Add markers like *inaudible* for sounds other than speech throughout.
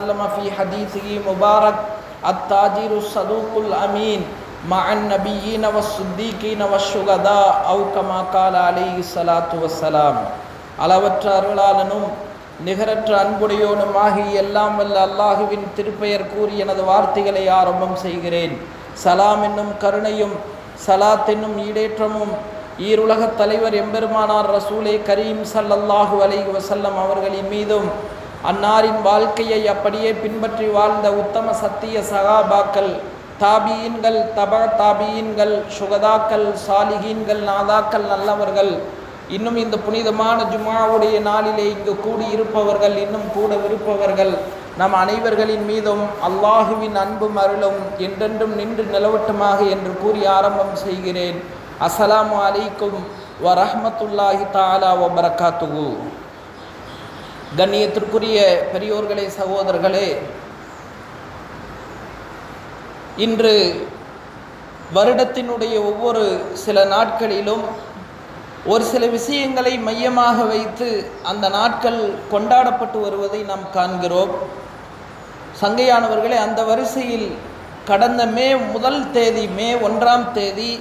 وسلم في حديثه مبارك التاجر الصدوق الأمين مع النبيين والصديقين والشهداء أو كما قال عليه الصلاة والسلام அளவற்ற அருளாளனும் நிகரற்ற அன்புடையோனுமாகி எல்லாம் வல்ல அல்லாஹுவின் திருப்பெயர் கூறி எனது வார்த்தைகளை ஆரம்பம் செய்கிறேன் சலாம் என்னும் கருணையும் சலாத் என்னும் ஈடேற்றமும் ஈருலகத் தலைவர் எம்பெருமானார் ரசூலே கரீம் ஸல்லல்லாஹு அலைஹி வஸல்லம் அவர்களின் மீதும் அன்னாரின் வாழ்க்கையை அப்படியே பின்பற்றி வாழ்ந்த உத்தம சத்திய சகாபாக்கள் தாபியீன்கள் தப தாபியீன்கள் சுகதாக்கள் சாலிகீன்கள் நாதாக்கள் நல்லவர்கள். இன்னும் இந்த புனிதமான ஜுமாவுடைய நாளிலே இங்கு கூடி இருப்பவர்கள் இன்னும் கூட விருப்பவர்கள் நம் அனைவர்களின் மீதும் அல்லாஹுவின் அன்பும் அருளும் என்றென்றும் நின்று நிலவட்டுமாக என்று கூறி ஆரம்பம் செய்கிறேன். அஸ்ஸலாமு அலைக்கும் வரஹமத்துல்லாஹி தாலா வ கண்ணியத்திற்குரிய பெரியோர்களே சகோதரர்களே இன்று வருடத்தினுடைய ஒவ்வொரு சில நாட்களிலும் ஒரு சில விஷயங்களை மையமாக வைத்து அந்த நாட்கள் கொண்டாடப்பட்டு வருவதை நாம் காண்கிறோம். சங்கையானவர்களே அந்த வரிசையில் கடந்த மே முதல் தேதி மே ஒன்றாம் தேதி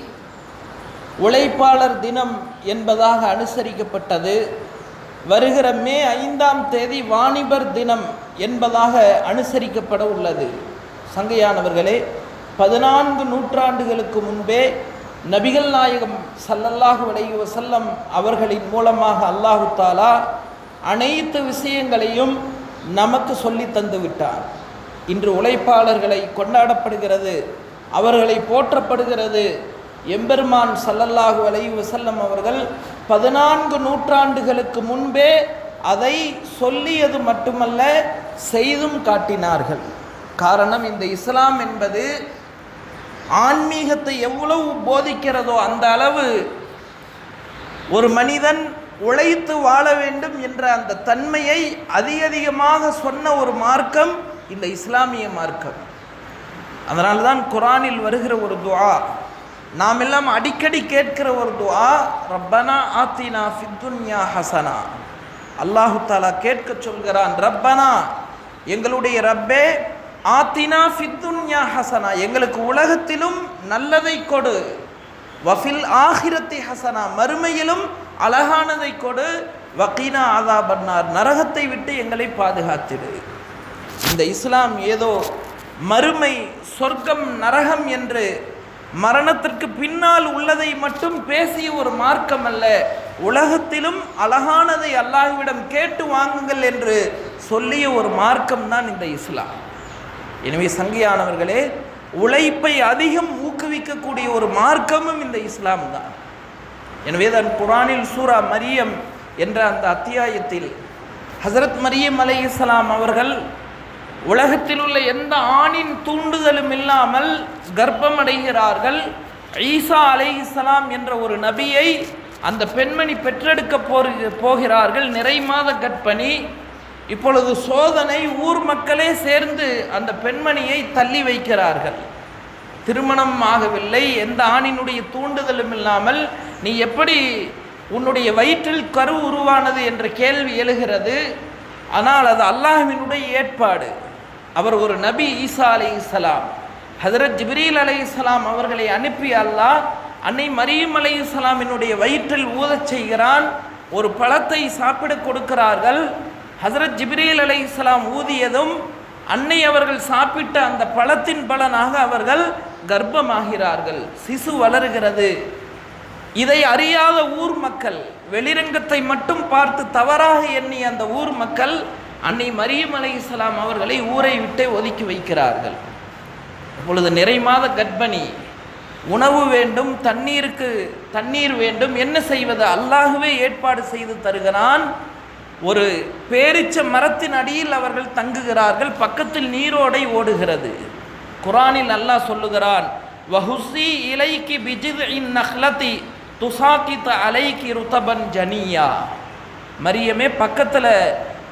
உழைப்பாளர் தினம் என்பதாக அனுசரிக்கப்பட்டது. வருகிற மே ஐந்தாம் தேதி வாணிபர் தினம் என்பதாக அனுசரிக்கப்பட உள்ளது. சங்கையானவர்களே பதினான்கு நூற்றாண்டுகளுக்கு முன்பே நபிகள் நாயகம் சல்லல்லாஹு அலைஹி வசல்லம் அவர்களின் மூலமாக அல்லாஹு தாலா அனைத்து விஷயங்களையும் நமக்கு சொல்லி தந்து விட்டார் இன்று உழைப்பாளர்களை கொண்டாடப்படுகிறது அவர்களை போற்றப்படுகிறது எம்பெருமான் சல்லல்லாஹு அலை வசல்லம் அவர்கள் பதினான்கு நூற்றாண்டுகளுக்கு முன்பே அதை சொல்லியது மட்டுமல்ல செய்தும் காட்டினார்கள். காரணம் இந்த இஸ்லாம் என்பது ஆன்மீகத்தை எவ்வளவு போதிக்கிறதோ அந்த அளவு ஒரு மனிதன் உழைத்து வாழ வேண்டும் என்ற அந்த தன்மையை அதிக அதிகமாக சொன்ன ஒரு மார்க்கம் இந்த இஸ்லாமிய மார்க்கம். அதனால்தான் குரானில் வருகிற ஒரு துவா நாம் எல்லாம் அடிக்கடி கேட்கிற ஒரு துவா ரப்பனா ஆத்தினா ஃபித்துன்யா ஹசனா. அல்லாஹு தாலா கேட்க சொல்கிறான் ரப்பனா எங்களுடைய ரப்பே ஆத்தினா ஃபித்துன்யா ஹசனா. எங்களுக்கு உலகத்திலும் நல்லதை கொடு வஃபில் ஆகிரத்தி ஹசனா. மறுமையிலும் அழகானதை கொடு வக்கீனா ஆதா பன்னார் நரகத்தை விட்டு எங்களை பாதுகாத்திடு இந்த இஸ்லாம் ஏதோ மறுமை சொர்க்கம் நரகம் என்று மரணத்திற்கு பின்னால் உள்ளதை மட்டும் பேசிய ஒரு மார்க்கம் அல்ல உலகத்திலும் அழகானதை அல்லாஹ்விடம் கேட்டு வாங்குங்கள் என்று சொல்லிய ஒரு மார்க்கம் தான் இந்த இஸ்லாம். எனவே சங்கியானவர்களே உழைப்பை அதிகம் ஊக்குவிக்கக்கூடிய ஒரு மார்க்கமும் இந்த இஸ்லாம் தான். எனவே தான் குரானில் சூரா மரியம் என்ற அந்த அத்தியாயத்தில் ஹசரத் மரியம் அலை இஸ்லாம் அவர்கள் உலகத்தில் உள்ள எந்த ஆணின் தூண்டுதலும் இல்லாமல் கர்ப்பம் அடைகிறார்கள் ஈசா அலை இஸ்லாம் என்ற ஒரு நபியை அந்த பெண்மணி பெற்றெடுக்க போகிறார்கள். நிறை மாத கற்பணி இப்பொழுது சோதனை ஊர் மக்களே சேர்ந்து அந்த பெண்மணியை தள்ளி வைக்கிறார்கள். திருமணம் ஆகவில்லை. எந்த ஆணினுடைய தூண்டுதலும் இல்லாமல் நீ எப்படி உன்னுடைய வயிற்றில் கரு உருவானது என்ற கேள்வி எழுகிறது. ஆனால் அது அல்லாஹினுடைய ஏற்பாடு. அவர் ஒரு நபி ஈசா அலை இஸ்லாம் ஹதரத் ஜிப்ரீல் அலை இஸ்லாம் அவர்களை அனுப்பி அல்லாஹ் அன்னை மரியம் அலை இஸ்லாமினுடைய வயிற்றில் ஊதச் செய்கிறான் ஒரு பழத்தை சாப்பிட கொடுக்கிறார்கள். ஹசரத் ஜிப்ரீல் அலை இஸ்லாம் ஊதியதும் அன்னை அவர்கள் சாப்பிட்ட அந்த பழத்தின் பலனாக அவர்கள் கர்ப்பமாகிறார்கள். சிசு வளருகிறது. இதை அறியாத ஊர் மக்கள் வெளிரங்கத்தை மட்டும் பார்த்து தவறாக எண்ணி அந்த ஊர் மக்கள் அன்னை மரியம் அலை இஸ்லாம் அவர்களை ஊரை விட்டே ஒதுக்கி வைக்கிறார்கள். அப்பொழுது நிறை மாத கர்ப்பிணி உணவு வேண்டும் தண்ணீருக்கு தண்ணீர் வேண்டும் என்ன செய்வது? அல்லாகவே ஏற்பாடு செய்து தருகிறான். ஒரு பேரிச்ச மரத்தின் அடியில் அவர்கள் தங்குகிறார்கள் பக்கத்தில் நீரோடை ஓடுகிறது. குரானில் அல்லாஹ் சொல்லுகிறான் வஹுசி இலைக்கு பிஜித் இன் நஹ்லதி துசாக்கித்த அலைக்கு ருத்தபன் ஜனியா. மரியமே பக்கத்தில்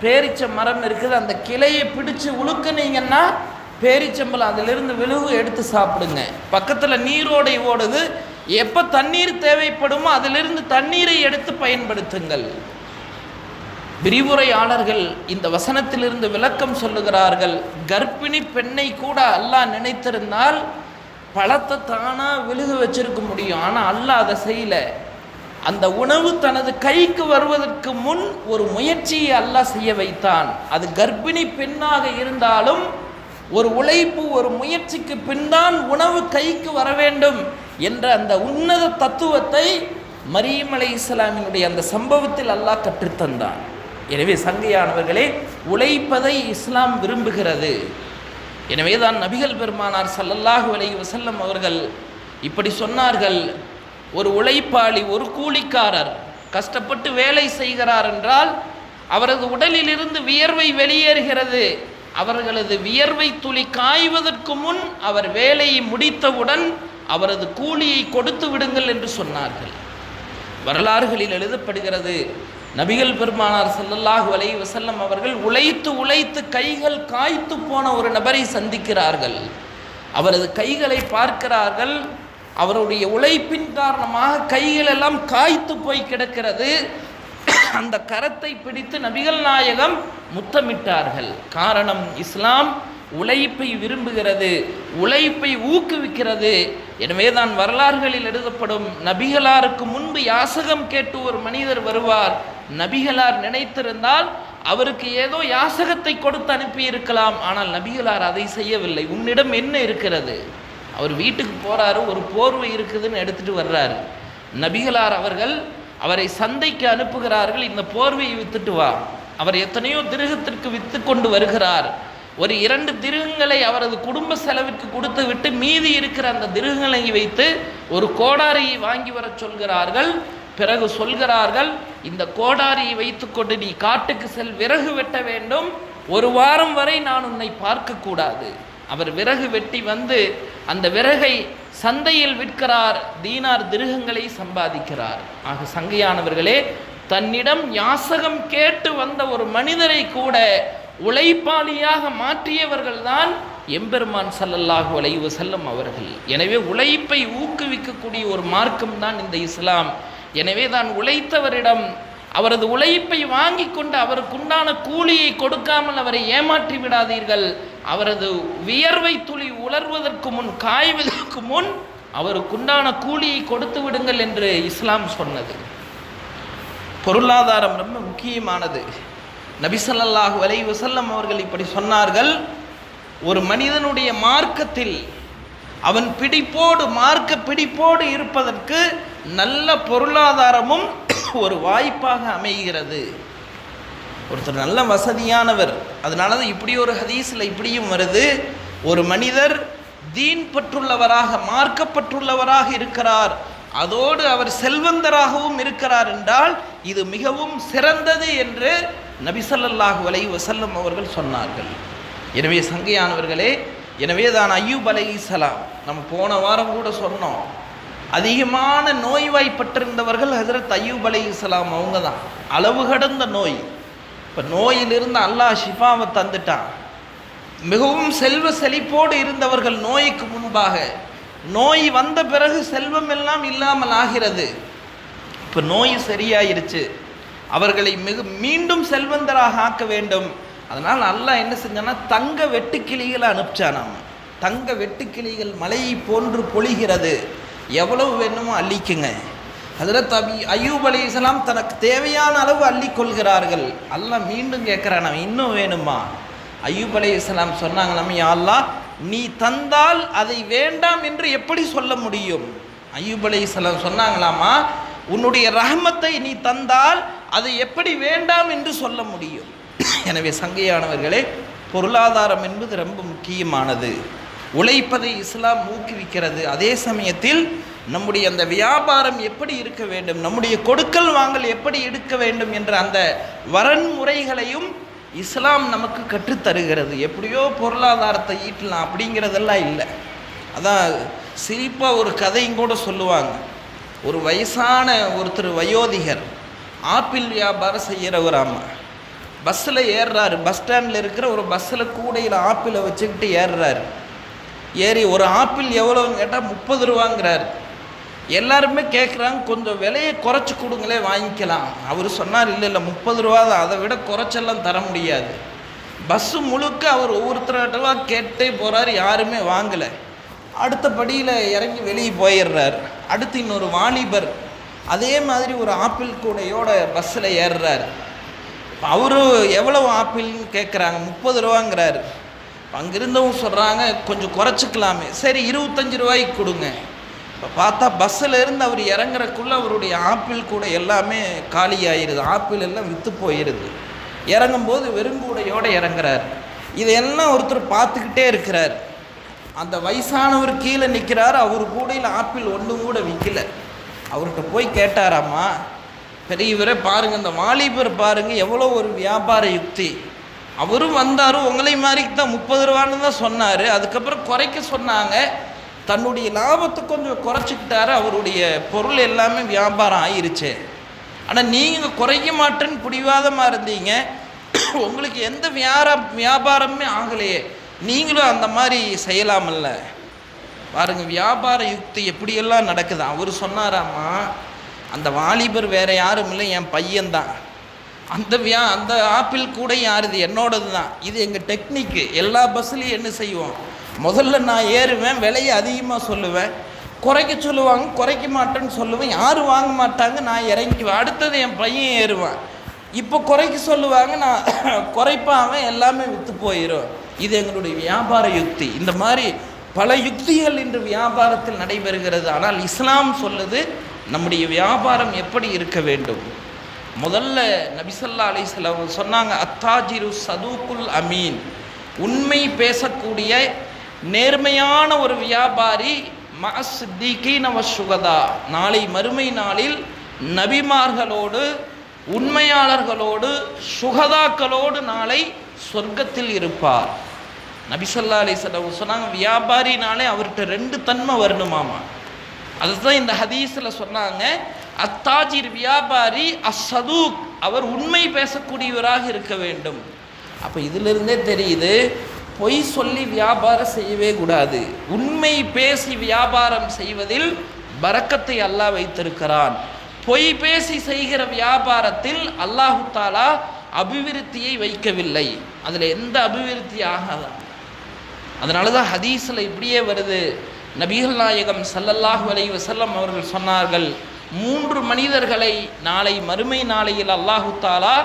பேரிச்ச மரம் இருக்குது. அந்த கிளையை பிடிச்சு உழுக்குனீங்கன்னா பேரிச்சம்பளம் அதிலிருந்து விழுவு எடுத்து சாப்பிடுங்க. பக்கத்தில் நீரோடை ஓடுது. எப்போ தண்ணீர் தேவைப்படுமோ அதிலிருந்து தண்ணீரை எடுத்து பயன்படுத்துங்கள். விரிவுரையாளர்கள் இந்த வசனத்திலிருந்து விளக்கம் சொல்லுகிறார்கள். கர்ப்பிணி பெண்ணை கூட அல்லாஹ் நினைத்திருந்தால் பழத்தை தானாக விழுக வச்சிருக்க முடியும். ஆனால் அல்லாஹ் அதை செய்யல. அந்த உணவு தனது கைக்கு வருவதற்கு முன் ஒரு முயற்சியை அல்லாஹ் செய்ய வைத்தான். அது கர்ப்பிணி பெண்ணாக இருந்தாலும் ஒரு உழைப்பு ஒரு முயற்சிக்கு பின்தான் உணவு கைக்கு வர வேண்டும் என்ற அந்த உன்னத தத்துவத்தை மரியம் அலை இஸ்லாமினுடைய அந்த சம்பவத்தில் அல்லாஹ் கற்றுத்தந்தான் எனவே சங்கையானவர்களே உழைப்பதை இஸ்லாம் விரும்புகிறது. எனவே தான் நபிகள் பெருமானார் சல்லல்லாஹு அலைஹி வஸல்லம் அவர்கள் இப்படி சொன்னார்கள் ஒரு உழைப்பாளி ஒரு கூலிக்காரர் கஷ்டப்பட்டு வேலை செய்கிறார் என்றால் அவரது உடலிலிருந்து வியர்வை வெளியேறுகிறது. அவர்களது வியர்வை துளி காய்வதற்கு முன் அவர் வேலையை முடித்தவுடன் அவரது கூலியை கொடுத்து விடுங்கள் என்று சொன்னார்கள். வரலாறுகளில் எழுதப்படுகிறது நபிகள் பெருமானார் ஸல்லல்லாஹு அலை வசல்லம் அவர்கள் உழைத்து உழைத்து கைகள் காய்த்து போன ஒரு நபரை சந்திக்கிறார்கள். அவரது கைகளை பார்க்கிறார்கள் அவருடைய உழைப்பின் காரணமாக கைகள் எல்லாம் காய்த்து போய் கிடக்கிறது. அந்த கரத்தை பிடித்து நபிகள் நாயகம் முத்தமிட்டார்கள். காரணம் இஸ்லாம் உழைப்பை விரும்புகிறது உழைப்பை ஊக்குவிக்கிறது. எனவே தான் வரலாறுகளில் எழுதப்படும் நபிகளாருக்கு முன்பு யாசகம் கேட்டு ஒரு மனிதர் வருவார். நபிகளார் நினைத்திருந்தால் அவருக்கு ஏதோ யாசகத்தை கொடுத்து அனுப்பியிருக்கலாம். ஆனால் நபிகளார் அதை செய்யவில்லை. உன்னிடம் என்ன இருக்கிறது? அவர் வீட்டுக்கு போகிறாரு ஒரு போர்வை இருக்குதுன்னு எடுத்துட்டு வர்றாரு. நபிகளார் அவர்கள் அவரை சந்தைக்கு அனுப்புகிறார்கள் இந்த போர்வையை வித்துட்டு வா. அவர் எத்தனையோ திருகத்திற்கு விற்று கொண்டு வருகிறார். ஒரு இரண்டு திருகங்களை அவரது குடும்ப செலவிற்கு கொடுத்து விட்டு மீதி இருக்கிற அந்த திருகங்களை வைத்து ஒரு கோடாரியை வாங்கி வரச் சொல்கிறார்கள். பிறகு சொல்கிறார்கள் இந்த கோடாரியை வைத்துக்கொண்டு நீ காட்டுக்கு செல் விறகு வெட்ட வேண்டும். ஒரு வாரம் வரை நான் உன்னை பார்க்கக்கூடாது அவர் விறகு வெட்டி வந்து அந்த விறகை சந்தையில் விற்கிறார் தீனார் திருகங்களை சம்பாதிக்கிறார். ஆக சங்கையானவர்களே தன்னிடம் யாசகம் கேட்டு வந்த ஒரு மனிதரை கூட உழைப்பாளியாக மாற்றியவர்கள்தான் எம்பெருமான் ஸல்லல்லாஹு உழைவு செல்லும் அவர்கள். எனவே உழைப்பை ஊக்குவிக்கக்கூடிய ஒரு மார்க்கம் தான் இந்த இஸ்லாம். எனவே தான் உழைத்தவரிடம் அவரது உழைப்பை வாங்கி கொண்டு அவருக்குண்டான கூலியை கொடுக்காமல் அவரை ஏமாற்றி விடாதீர்கள். அவரது வியர்வை துளி உலர்வதற்கு முன் காய்வதற்கு முன் அவருக்குண்டான கூலியை கொடுத்து விடுங்கள் என்று இஸ்லாம் சொன்னது. பொருளாதாரம் ரொம்ப முக்கியமானது. நபிசல்லாஹு ஸல்லல்லாஹு வசல்லம் அவர்கள் இப்படி சொன்னார்கள் ஒரு மனிதனுடைய மார்க்கத்தில் அவன் பிடிப்போடு மார்க்க பிடிப்போடு இருப்பதற்கு நல்ல பொருளாதாரமும் ஒரு வாய்ப்பாக அமைகிறது. ஒருத்தர் நல்ல வசதியானவர். அதனால தான் இப்படி ஒரு ஹதீஸில் இப்படியும் வருது. ஒரு மனிதர் தீன் பற்றுள்ளவராக மார்க்கப்பட்டுள்ளவராக இருக்கிறார். அதோடு அவர் செல்வந்தராகவும் இருக்கிறார் என்றால் இது மிகவும் சிறந்தது என்று நபிசல்லாஹு அலை வசல்லம் அவர்கள் சொன்னார்கள். எனவே சங்கையானவர்களே எனவே தான் ஐயூப் அலைஹிஸ்ஸலாம் நம்ம போன வாரம் கூட சொன்னோம். அதிகமான நோய்வாய்ப்பட்டிருந்தவர்கள் ஹசரத் ஐயூப் அலைஹிஸ்ஸலாம் அவங்க தான். அளவு கடந்த நோய். இப்போ நோயிலிருந்து அல்லாஹ் ஷிஃபாவை தந்துட்டான். மிகவும் செல்வ செழிப்போடு இருந்தவர்கள் நோய்க்கு முன்பாக. நோய் வந்த பிறகு செல்வம் எல்லாம் இல்லாமல் ஆகிறது. இப்போ நோய் சரியாயிருச்சு. அவர்களை மிக மீண்டும் செல்வந்தராக ஆக்க வேண்டும். அதனால் அல்லாஹ் என்ன செஞ்சான்னா தங்க வெட்டுக்கிளிகளை அனுப்பிச்சானாம். தங்க வெட்டுக்கிளிகள் மலையை போன்று பொழிகிறது. எவ்வளவு வேணுமோ அள்ளிக்குங்க. ஹஜரத் அபி அயூப் அலி இஸ்லாம் தனக்கு தேவையான அளவு அள்ளி கொள்கிறார்கள். அல்லாஹ் மீண்டும் கேட்குறான் இன்னும் வேணுமா? அயூப் அலி இஸ்லாம் சொன்னாங்க நம்ம அல்லாஹ் நீ தந்தால் அதை வேண்டாம் என்று எப்படி சொல்ல முடியும்? அயூப் அலி இஸ்லாம் சொன்னாங்களாமா உன்னுடைய ரஹமத்தை நீ தந்தால் அதை எப்படி வேண்டாம் என்று சொல்ல முடியும்? எனவே சங்கையானவர்களே பொருளாதாரம் என்பது ரொம்ப முக்கியமானது. உழைப்பதை இஸ்லாம் ஊக்குவிக்கிறது. அதே சமயத்தில் நம்முடைய அந்த வியாபாரம் எப்படி இருக்க வேண்டும்? நம்முடைய கொடுக்கல் வாங்கல் எப்படி எடுக்க வேண்டும் என்ற அந்த வரன்முறைகளையும் இஸ்லாம் நமக்கு கற்றுத்தருகிறது. எப்படியோ பொருளாதாரத்தை ஈட்டலாம் அப்படிங்கிறதெல்லாம் இல்லை. அதான் சிரிப்பாக ஒரு கதையும் கூட சொல்லுவாங்க. ஒரு வயசான ஒருத்தர் வயோதிகர் ஆப்பிள் வியாபாரம் செய்கிறவராமா பஸ்ஸில் ஏறுறாரு. பஸ் ஸ்டாண்டில் இருக்கிற ஒரு பஸ்ஸில் கூடையில் ஆப்பிளை வச்சுக்கிட்டு ஏறுறாரு. ஏறி ஒரு ஆப்பிள் எவ்வளோன்னு கேட்டால் முப்பது ரூபாங்கிறாரு. எல்லாருமே கேட்குறாங்க கொஞ்சம் விலையை குறைச்சி கொடுங்களே வாங்கிக்கலாம். அவர் சொன்னார் இல்லை இல்லை முப்பது ரூபா தான் அதை விட குறைச்செல்லாம் தர முடியாது. பஸ்ஸு முழுக்க அவர் ஒவ்வொருத்தரட்டவா கேட்டே போகிறார் யாருமே வாங்கலை. அடுத்த படியில் இறங்கி வெளியே போயிடுறார். அடுத்து இன்னொரு வாலிபர் அதே மாதிரி ஒரு ஆப்பிள் கூடையோட பஸ்ஸில் ஏறுறார். அவரு எவ்வளவு ஆப்பிள்னு கேட்குறாங்க முப்பது ரூபாங்கிறாரு. அங்கிருந்தவங்க சொல்கிறாங்க கொஞ்சம் குறைச்சிக்கலாமே. சரி இருபத்தஞ்சி ரூபாய்க்கு கொடுங்க. இப்போ பார்த்தா பஸ்ஸில் இருந்து அவர் இறங்குறக்குள்ளே அவருடைய ஆப்பிள் கூட எல்லாமே காலி ஆயிடுது ஆப்பிள் எல்லாம் விற்று போயிடுது இறங்கும்போது வெறுங்கூடையோடு இறங்குறார். இதையெல்லாம் ஒருத்தர் பார்த்துக்கிட்டே இருக்கிறார். அந்த வயசானவர் கீழே நிற்கிறார் அவர் கூடையில் ஆப்பிள் ஒன்றும் கூட விற்கல அவர்கிட்ட போய் கேட்டாராம்மா பெரியவரே பாருங்கள் இந்த வாலிபர் பாருங்கள் எவ்வளோ ஒரு வியாபார யுக்தி. அவரும் வந்தார் உங்களை மாதிரி தான் முப்பது ரூபான்னு தான் சொன்னார். அதுக்கப்புறம் குறைக்க சொன்னாங்க. தன்னுடைய லாபத்தை கொஞ்சம் குறைச்சிக்கிட்டாரு அவருடைய பொருள் எல்லாமே வியாபாரம் ஆயிருச்சு. ஆனால் நீங்கள் குறைக்க மாட்டேன்னு பிடிவாதமாக இருந்தீங்க. உங்களுக்கு எந்த வியார வியாபாரமே ஆகலையே. நீங்களும் அந்த மாதிரி செய்யலாமல்ல. பாருங்க வியாபார யுக்தி எப்படியெல்லாம் நடக்குது? அவர் சொன்னாராமா அந்த வாலிபர் வேற யாரும் இல்லை என் பையன்தான். அந்த வியா அந்த ஆப்பிள் கூட யாருது? என்னோடது தான் இது எங்கள் டெக்னிக்கு. எல்லா பஸ்ஸுலையும் என்ன செய்வோம்? முதல்ல நான் ஏறுவேன் விலையை அதிகமாக சொல்லுவேன். குறைக்க சொல்லுவாங்க குறைக்க மாட்டேன்னு சொல்லுவேன். யாரும் வாங்க மாட்டாங்க நான் இறங்கிக்குவேன். அடுத்தது என் பையன் ஏறுவான். இப்போ குறைக்க சொல்லுவாங்க நான் *coughs* குறைப்பான் எல்லாமே விற்று போயிடும் இது எங்களுடைய வியாபார யுக்தி. இந்த மாதிரி பல யுக்திகள் இன்று வியாபாரத்தில் நடைபெறுகிறது. ஆனால் இஸ்லாம் சொல்லுது நம்முடைய வியாபாரம் எப்படி இருக்க வேண்டும்? முதல்ல நபிசல்லா அலிஸ்லாம் சொன்னாங்க அத்தாஜிரு சதூக்குல் அமீன். உண்மை பேசக்கூடிய நேர்மையான ஒரு வியாபாரி மசித்தீகீனவ சுகதா நாளை மறுமை நாளில் நபிமார்களோடு உண்மையாளர்களோடு சுகதாக்களோடு நாளை சொர்க்கத்தில் இருப்பார். நபிசல்லா அலிஸ்லாம் சொன்னாங்க வியாபாரினாலே அவர்கிட்ட ரெண்டு தன்மை வரணுமாமா. அதுதான் இந்த ஹதீஸில் சொன்னாங்க அத்தாஜிர் வியாபாரி அசதூக் அவர் உண்மை பேசக்கூடியவராக இருக்க வேண்டும். அப்போ இதிலிருந்தே தெரியுது பொய் சொல்லி வியாபாரம் செய்யவே கூடாது. உண்மை பேசி வியாபாரம் செய்வதில் பறக்கத்தை அல்லாஹ் வைத்திருக்கிறான். பொய் பேசி செய்கிற வியாபாரத்தில் அல்லாஹு தாலா அபிவிருத்தியை வைக்கவில்லை. அதில் எந்த அபிவிருத்தி ஆகாதான் அதனால தான் ஹதீஸில் இப்படியே வருது. நபிகள் நாயகம் சல்லல்லாஹு அலை வசல்லம் அவர்கள் சொன்னார்கள் மூன்று மனிதர்களை நாளை மறுமை நாளையில் அல்லாஹு தாலா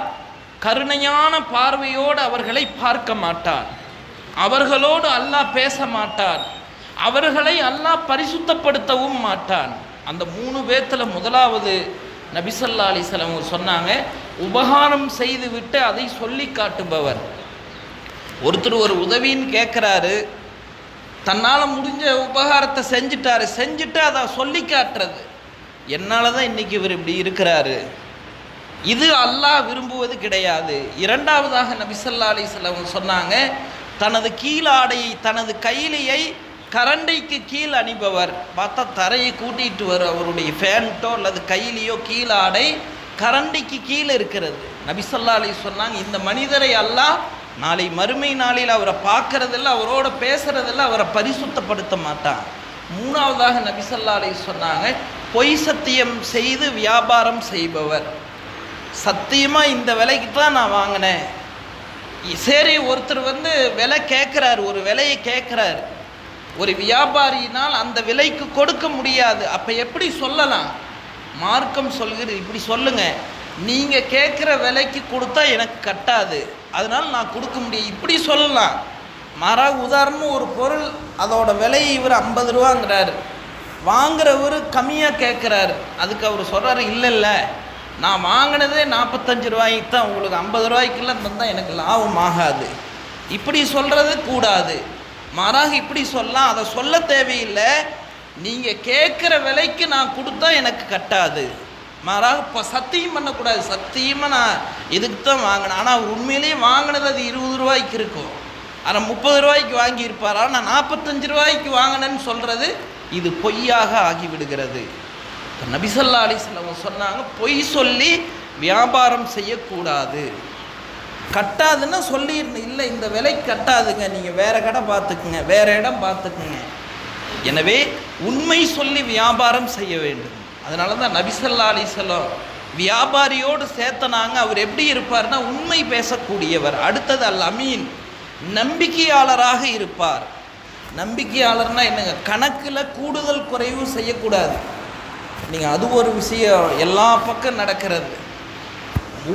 கருணையான பார்வையோடு அவர்களை பார்க்க மாட்டார் அவர்களோடு அல்லாஹ் பேச மாட்டான். அவர்களை அல்லாஹ் பரிசுத்தப்படுத்தவும் மாட்டான். அந்த மூணு பேத்துல முதலாவது நபிசல்லா அலிசலம் சொன்னாங்க உபகாரம் செய்துவிட்டு அதை சொல்லி காட்டுபவர். ஒருத்தர் ஒரு உதவின்னு கேட்குறாரு தன்னால் முடிஞ்ச உபகாரத்தை செஞ்சுட்டாரு செஞ்சுட்டு அதை சொல்லி காட்டுறது. என்னால் தான் இன்றைக்கி இவர் இப்படி இருக்கிறாரு. இது அல்லாஹ் விரும்புவது கிடையாது. இரண்டாவதாக நபிசல்லா அலிசலம் சொன்னாங்க தனது கீழாடையை தனது கையிலையை கரண்டைக்கு கீழ் அணிபவர். பார்த்தா தரையை கூட்டிகிட்டு வரும் அவருடைய ஃபேன்ட்டோ அல்லது கையிலையோ கீழாடை கரண்டிக்கு கீழே இருக்கிறது. நபிசல்லா அலி சொன்னாங்க இந்த மனிதரை அல்லாஹ் நாளை மறுமை நாளில் அவரை பார்க்கறதில்ல அவரோட பேசுறதில்ல அவரை பரிசுத்தப்படுத்த மாட்டான். மூணாவதாக நபிசல்லா அலி சொன்னாங்க பொய் சத்தியம் செய்து வியாபாரம் செய்பவர். சத்தியமாக இந்த விலைக்கு தான் நான் வாங்கினேன். சரி ஒருத்தர் வந்து விலை கேட்குறாரு ஒரு விலையை கேட்குறாரு ஒரு வியாபாரியினால் அந்த விலைக்கு கொடுக்க முடியாது. அப்போ எப்படி சொல்லலாம்? மார்க்கம் சொல்கிறது இப்படி சொல்லுங்க. நீங்கள் கேட்குற விலைக்கு கொடுத்தா எனக்கு கட்டாது. அதனால் நான் கொடுக்க முடியும் இப்படி சொல்லலாம். மாறாக உதாரணம் ஒரு பொருள் அதோட விலை இவர் ஐம்பது ரூபாங்கிறாரு. வாங்குறவர் கம்மியாக கேட்குறாரு அதுக்கு அவர் சொல்கிறாரு இல்லை இல்லை. நான் வாங்கினதே நாற்பத்தஞ்சு ரூபாய்க்கு தான் உங்களுக்கு ஐம்பது ரூபாய்க்குலாம் தந்தால் எனக்கு லாபம் ஆகாது. இப்படி சொல்கிறது கூடாது. மாறாக இப்படி சொல்லலாம் அதை சொல்ல தேவையில்லை. நீங்கள் கேட்குற விலைக்கு நான் கொடுத்தா எனக்கு கட்டாது. மாறாக இப்போ சத்தியம் பண்ணக்கூடாது. சத்தியமாக நான் இதுக்கு தான் வாங்கினேன்? ஆனால் உண்மையிலேயே வாங்கினது அது இருபது ரூபாய்க்கு இருக்கும். ஆனால் முப்பது ரூபாய்க்கு வாங்கியிருப்பார்? ஆனால் நாற்பத்தஞ்சு ரூபாய்க்கு வாங்கினேன்னு சொல்கிறது இது பொய்யாக ஆகிவிடுகிறது. நபிசல்லா அலிஸ்லாம் சொன்னாங்க பொய் சொல்லி வியாபாரம் செய்யக்கூடாது. கட்டாதுன்னா சொல்லிடணும் இல்லை இந்த விலை கட்டாதுங்க. நீங்கள் வேறு கடை பார்த்துக்குங்க வேறு இடம் பார்த்துக்குங்க. எனவே உண்மை சொல்லி வியாபாரம் செய்ய வேண்டும். அதனால தான் நபிசல்லா அலிசல்லாம் வியாபாரியோடு சேர்த்தனாங்க. அவர் எப்படி இருப்பார்னா உண்மை பேசக்கூடியவர். அடுத்தது அல் அமீன். நம்பிக்கையாளராக இருப்பார். நம்பிக்கையாளர்னால் என்னங்க? கணக்கில் கூடுதல் குறைவு செய்யக்கூடாது. நீங்கள் அது ஒரு விஷயம் எல்லா பக்கம் நடக்கிறது.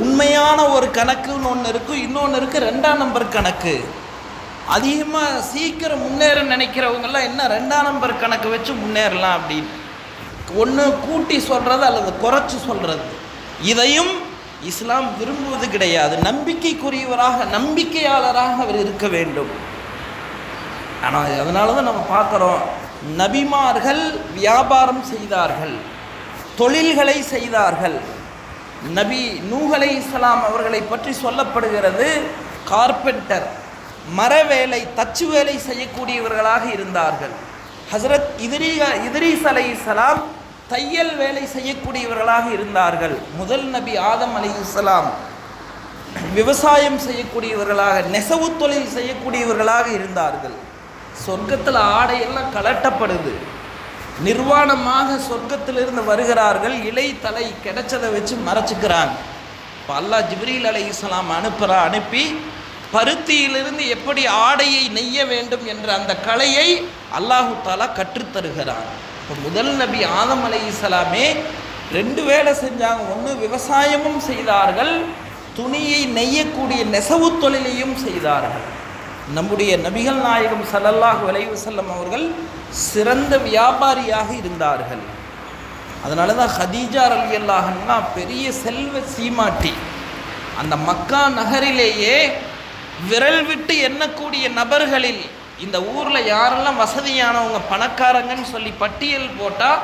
உண்மையான ஒரு கணக்குன்னு ஒன்று இருக்கும் இன்னொன்று இருக்குது ரெண்டாம் நம்பர் கணக்கு. அதிகமாக சீக்கிரம் முன்னேற நினைக்கிறவங்கெல்லாம் என்ன ரெண்டாம் நம்பர் கணக்கு வச்சு முன்னேறலாம் அப்படின்னு. ஒன்று கூட்டி சொல்கிறது அல்லது குறைச்சி சொல்கிறது இதையும் இஸ்லாம் விரும்புவது கிடையாது. நம்பிக்கைக்குரியவராக நம்பிக்கையாளராக அவர் இருக்க வேண்டும். ஆனால் அதனால தான் நம்ம பார்க்குறோம் நபிமார்கள் வியாபாரம் செய்தார்கள். தொழில்களை செய்தார்கள். நபி நூகலை இஸ்லாம் அவர்களை பற்றி சொல்லப்படுகிறது கார்பெண்டர் மர வேலை தச்சு வேலை செய்யக்கூடியவர்களாக இருந்தார்கள். ஹசரத் இதிரி இதிரீஸ் அலை இஸ்லாம் தையல் வேலை செய்யக்கூடியவர்களாக இருந்தார்கள். முதல் நபி ஆதம் அலி இஸ்லாம் விவசாயம் செய்யக்கூடியவர்களாக நெசவு தொழில் செய்யக்கூடியவர்களாக இருந்தார்கள். சொர்க்கத்தில் ஆடையெல்லாம் கலட்டப்படுது நிர்வாணமாக சொர்க்கத்திலிருந்து வருகிறார்கள். இலை தலை கிடைச்சதை வச்சு மறைச்சிக்கிறாங்க. இப்போ அல்லாஹ் ஜிப்ரீல் அலை இஸ்லாம் அனுப்புகிறா அனுப்பி பருத்தியிலிருந்து எப்படி ஆடையை நெய்ய வேண்டும் என்ற அந்த கலையை அல்லாஹு தாலா கற்றுத்தருகிறார் இப்போ முதல் நபி ஆதம் அலை இஸ்லாமே ரெண்டு வேலை செஞ்சாங்க. ஒன்று விவசாயமும் செய்தார்கள். துணியை நெய்யக்கூடிய நெசவு தொழிலையும் செய்தார்கள். நம்முடைய நபிகள் நாயகம் சல்லல்லாஹ் விளைவு செல்லம் அவர்கள் சிறந்த வியாபாரியாக இருந்தார்கள். அதனால தான் ஹதீஜா ரலியல்லாஹன்னா பெரிய செல்வ சீமாட்டி. அந்த மக்கா நகரிலேயே விரல் விட்டு எண்ணக்கூடிய நபர்களில் இந்த ஊரில் யாரெல்லாம் வசதியானவங்க பணக்காரங்கன்னு சொல்லி பட்டியல் போட்டால்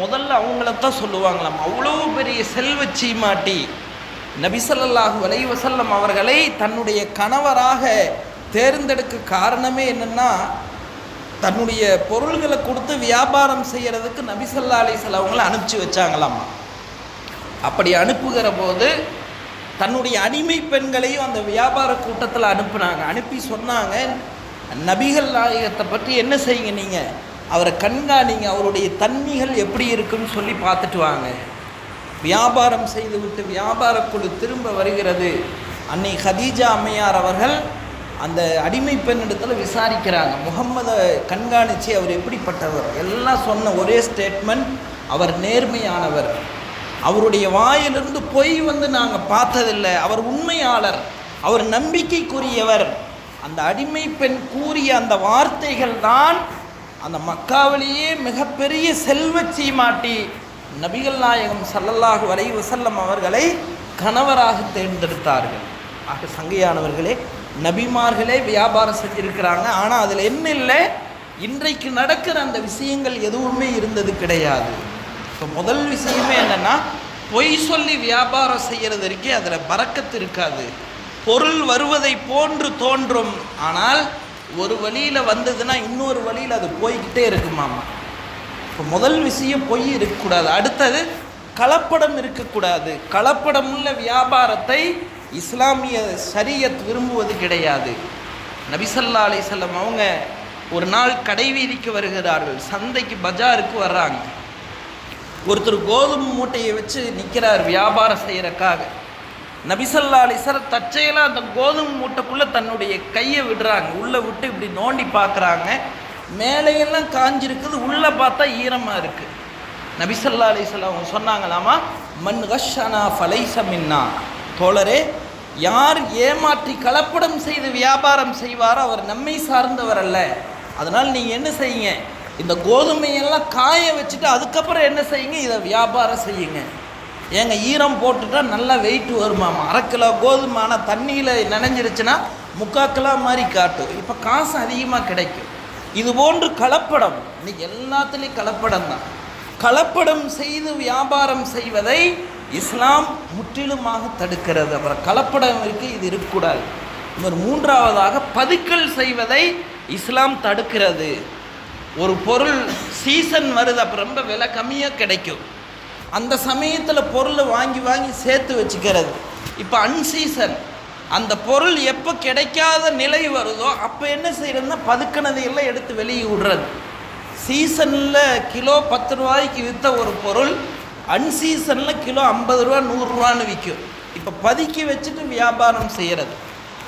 முதல்ல அவங்களத்தான் சொல்லுவாங்களாம். அவ்வளோ பெரிய செல்வ சீமாட்டி. நபிசல்லாஹு அலைஹி வஸல்லம் அவர்களை தன்னுடைய கணவராக தேர்ந்தெடுக்க காரணமே என்னென்னா தன்னுடைய பொருள்களை கொடுத்து வியாபாரம் செய்கிறதுக்கு நபிசல்லா அலிசல் அவங்கள அனுப்பிச்சி வச்சாங்களாமா? அப்படி அனுப்புகிற போது தன்னுடைய அடிமை பெண்களையும் அந்த வியாபார கூட்டத்தில் அனுப்புனாங்க. அனுப்பி சொன்னாங்க நபிகள் நாயகத்தை பற்றி என்ன செய்யுங்க நீங்கள் அவரை கண்காணிங்க அவருடைய தன்மைகள் எப்படி இருக்குன்னு சொல்லி பார்த்துட்டு வாங்க. வியாபாரம் செய்துவிட்டு வியாபார குழு திரும்ப வருகிறது. அன்னை ஹதீஜா அம்மையார் அவர்கள் அந்த அடிமை பெண்ணிடத்தில் விசாரிக்கிறாங்க. முகம்மதை கண்காணித்து அவர் எப்படிப்பட்டவர்? எல்லாம் சொன்ன ஒரே ஸ்டேட்மெண்ட் அவர் நேர்மையானவர். அவருடைய வாயிலிருந்து பொய் வந்து நாங்கள் பார்த்ததில்லை. அவர் உண்மையாளர். அவர் நம்பிக்கைக்குரியவர். அந்த அடிமை பெண் கூறிய அந்த வார்த்தைகள் தான் அந்த மக்காவிலேயே மிகப்பெரிய செல்வச் சீமாட்டி நபிகள் நாயகம் சல்லல்லாஹு வரை வசல்லம் அவர்களை கணவராக தேர்ந்தெடுத்தார்கள். ஆக சங்கையானவர்களே நபிமார்களே வியாபாரம் செஞ்சுருக்கிறாங்க ஆனால் அதில் என்ன இல்லை? இன்றைக்கு நடக்கிற அந்த விஷயங்கள் எதுவுமே இருந்தது கிடையாது. இப்போ முதல் விஷயமே என்னென்னா பொய் சொல்லி வியாபாரம் செய்கிறது இருக்கே அதில் பறக்கத்து இருக்காது. பொருள் வருவதை போன்று தோன்றும். ஆனால் ஒரு வழியில் வந்ததுன்னா இன்னொரு வழியில் அது போய்கிட்டே இருக்குமாமா? இப்போ முதல் விஷயம் பொய் இருக்கக்கூடாது. அடுத்தது கலப்படம் இருக்கக்கூடாது. கலப்படம் உள்ள வியாபாரத்தை இஸ்லாமிய சரியத் விரும்புவது கிடையாது. நபிசல்லா அலிசல்லம் அவங்க ஒரு நாள் கடை வீதிக்கு வருகிறார்கள். சந்தைக்கு பஜாருக்கு வர்றாங்க. ஒருத்தர் கோதுமை மூட்டையை வச்சு நிற்கிறார் வியாபாரம் செய்கிறக்காக நபிசல்லா அலிசர் தற்செயலாக அந்த கோதுமை மூட்டைக்குள்ளே தன்னுடைய கையை விடுறாங்க. உள்ளே விட்டு இப்படி நோண்டி பார்க்குறாங்க. மேலையெல்லாம் காஞ்சிருக்குது. உள்ளே பார்த்தா ஈரமாக இருக்குது நபிசல்லா அலிஸ்லாம் அவங்க சொன்னாங்களாமா மண் ஹஷனா ஃபலைசமின்னா தோழரே யார் ஏமாற்றி கலப்படம் செய்து வியாபாரம் செய்வாரோ அவர் நம்மை சார்ந்தவர் அல்ல. அதனால் நீங்கள் என்ன செய்யுங்க? இந்த கோதுமையெல்லாம் காய வச்சுட்டு அதுக்கப்புறம் என்ன செய்யுங்க? இதை வியாபாரம் செய்யுங்க. ஏங்க ஈரம் போட்டுட்டா நல்லா வெயிட் வருமாமா அரை கிலோ கோதுமை ஆனால் தண்ணியில் நினைஞ்சிருச்சுன்னா முக்கால் கிலோ மாதிரி காட்டும். இப்போ காசு அதிகமாக கிடைக்கும். இது போன்று கலப்படம். இன்னைக்கு எல்லாத்துலேயும் கலப்படம் தான். கலப்படம் செய்து வியாபாரம் செய்வதை இஸ்லாம் முற்றிலுமாக தடுக்கிறது. அப்புறம் கலப்படம் இருக்குது இது இருக்கக்கூடாது. இவர் மூன்றாவதாக பதுக்கல் செய்வதை இஸ்லாம் தடுக்கிறது. ஒரு பொருள் சீசன் வருது அப்போ ரொம்ப விலை கம்மியாக கிடைக்கும். அந்த சமயத்தில் பொருளை வாங்கி வாங்கி சேர்த்து வச்சுக்கிறது. இப்போ அன்சீசன் அந்த பொருள் எப்போ கிடைக்காத நிலை வருதோ அப்போ என்ன செய்கிறதுன்னா பதுக்கினதை எல்லாம் எடுத்து வெளியே விடுறது. சீசனில் கிலோ பத்து ரூபாய்க்கு விற்ற ஒரு பொருள் அன்சீசனில் கிலோ ஐம்பது ரூபா நூறுரூவான்னு விற்கும் இப்போ பதுக்கி வச்சுட்டு வியாபாரம் செய்கிறது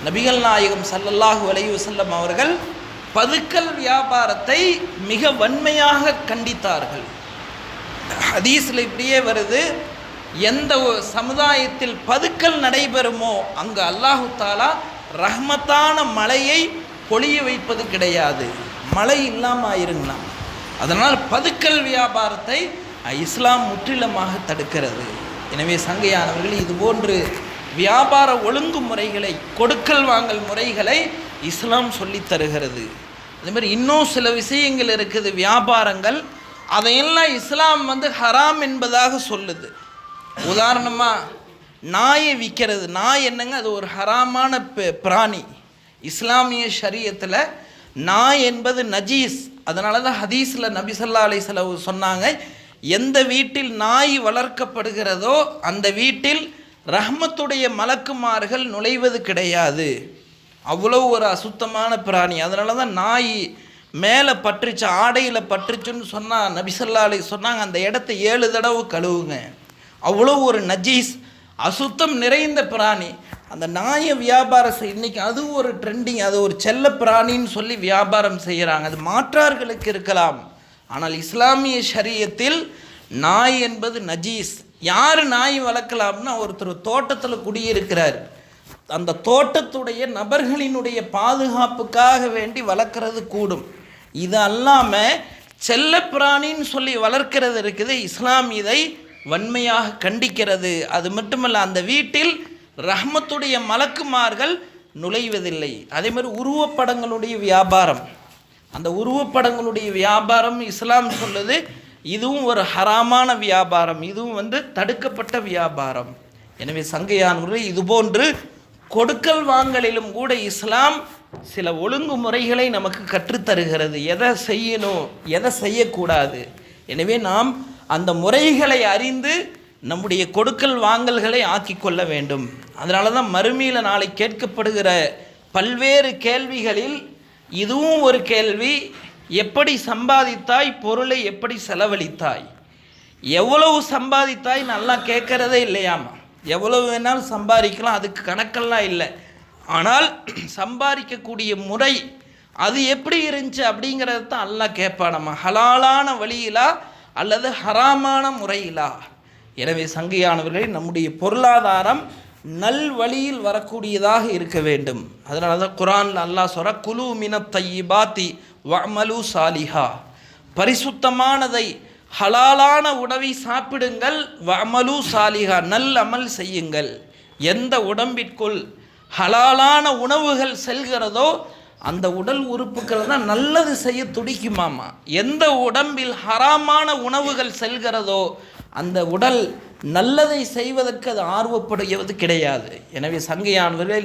நபிகள் நாயகம் சல்லல்லாஹு அலைஹி வஸல்லம் அவர்கள் பதுக்கல் வியாபாரத்தை மிக வன்மையாக கண்டித்தார்கள். ஹதீஸில் இப்படியே வருது. எந்த ஒரு சமுதாயத்தில் பதுக்கல் நடைபெறுமோ அங்கு அல்லாஹு தாலா ரஹ்மத்தான மழையை பொழிய வைப்பது கிடையாது. மழை இல்லாமல் ஆயிருங்கண்ணா அதனால் பதுக்கல் வியாபாரத்தை இஸ்லாம் முற்றிலுமாக தடுக்கிறது. எனவே சங்கையானவர்கள் இதுபோன்று வியாபார ஒழுங்குமுறைகளை கொடுக்கல் வாங்கல் முறைகளை இஸ்லாம் சொல்லித் தருகிறது. அதே மாதிரி இன்னும் சில விஷயங்கள் இருக்குது வியாபாரங்கள். அதையெல்லாம் இஸ்லாம் வந்து ஹராம் என்பதாக சொல்லுது. உதாரணமாக நாயை விற்கிறது. நாய் என்னங்க? அது ஒரு ஹராமான பிராணி. இஸ்லாமிய ஷரியத்தில் நாய் என்பது நஜீஸ். அதனால தான் ஹதீஸில் நபிசல்லா அலை செலவு சொன்னாங்க எந்த வீட்டில் நாய் வளர்க்கப்படுகிறதோ அந்த வீட்டில் ரஹ்மத்துடைய மலக்குமார்கள் நுழைவது கிடையாது. அவ்வளோ ஒரு அசுத்தமான பிராணி. அதனால தான் நாய் மேலே பற்றுச்சு ஆடையில் பற்றுச்சுன்னு சொன்னால் நபிசல்லா சொன்னாங்க அந்த இடத்த ஏழு தடவை கழுவுங்க. அவ்வளோ ஒரு நஜீஸ் அசுத்தம் நிறைந்த பிராணி. அந்த நாயை வியாபாரம் செய் இன்னைக்கு அது ஒரு ட்ரெண்டிங் அது ஒரு செல்ல பிராணின்னு சொல்லி வியாபாரம் செய்கிறாங்க அது மாற்றார்களுக்கு இருக்கலாம். ஆனால் இஸ்லாமிய ஷரியத்தில் நாய் என்பது நஜீஸ். யார் நாய் வளர்க்கலாம்னா ஒருத்தர் தோட்டத்தில் குடியிருக்கிறார். அந்த தோட்டத்துடைய நபர்களினுடைய பாதுகாப்புக்காக வேண்டி வளர்க்குறது கூடும். இது அல்லாமல் செல்லப்பிராணின்னு சொல்லி வளர்க்கிறது இருக்குது. இஸ்லாம் இதை வன்மையாக கண்டிக்கிறது. அது மட்டுமல்ல அந்த வீட்டில் ரஹ்மத்துடைய மலக்குமார்கள் நுழைவதில்லை. அதே மாதிரி உருவப்படங்களுடைய வியாபாரம். அந்த உருவப்படங்களுடைய வியாபாரம் இஸ்லாம் சொல்லுது இதுவும் ஒரு ஹராமான வியாபாரம் இதுவும் வந்து தடுக்கப்பட்ட வியாபாரம். எனவே சங்கையானவர்களே இதுபோன்று கொடுக்கல் வாங்கலிலும் கூட இஸ்லாம் சில ஒழுங்குமுறைகளை நமக்கு கற்றுத்தருகிறது. எதை செய்யணும் எதை செய்யக்கூடாது? எனவே நாம் அந்த முறைகளை அறிந்து நம்முடைய கொடுக்கல் வாங்கல்களை ஆக்கிக்கொள்ள வேண்டும். அதனால தான் மறுமையில் நாளை கேட்கப்படுகிற பல்வேறு கேள்விகளில் இதுவும் ஒரு கேள்வி. எப்படி சம்பாதித்தாய்? பொருளை எப்படி செலவழித்தாய்? எவ்வளவு சம்பாதித்தாய்? நல்லா கேட்குறதே இல்லையாமா? எவ்வளவு வேணாலும் சம்பாதிக்கலாம். அதுக்கு கணக்கெல்லாம் இல்லை. ஆனால் சம்பாதிக்கக்கூடிய முறை அது எப்படி இருந்துச்சு அப்படிங்கிறது தான் அல்லாஹ் கேட்பானம்மா ஹலாலான வழியிலா அல்லது ஹராமான முறையிலா? எனவே சங்கையானவர்களே நம்முடைய பொருளாதாரம் நல் வழியில் வரக்கூடியதாக இருக்க வேண்டும். அதனால தான் குரான் அல்லாஹ் சொல்ற குலு மின தையிபாத்தி வமலு சாலிஹா. பரிசுத்தமானதை ஹலாலான உணவை சாப்பிடுங்கள் வமலு சாலிஹா. நல் அமல் செய்யுங்கள். எந்த உடம்பிற்குள் ஹலாலான உணவுகள் செல்கிறதோ அந்த உடல் உறுப்புகள் தான் நல்லது செய்ய துடிக்குமாமா. எந்த உடம்பில் ஹராமான உணவுகள் செல்கிறதோ அந்த உடல் நல்லதை செய்வதற்கு அது ஆர்வப்படுவது கிடையாது. எனவே சங்கையானவர்கள்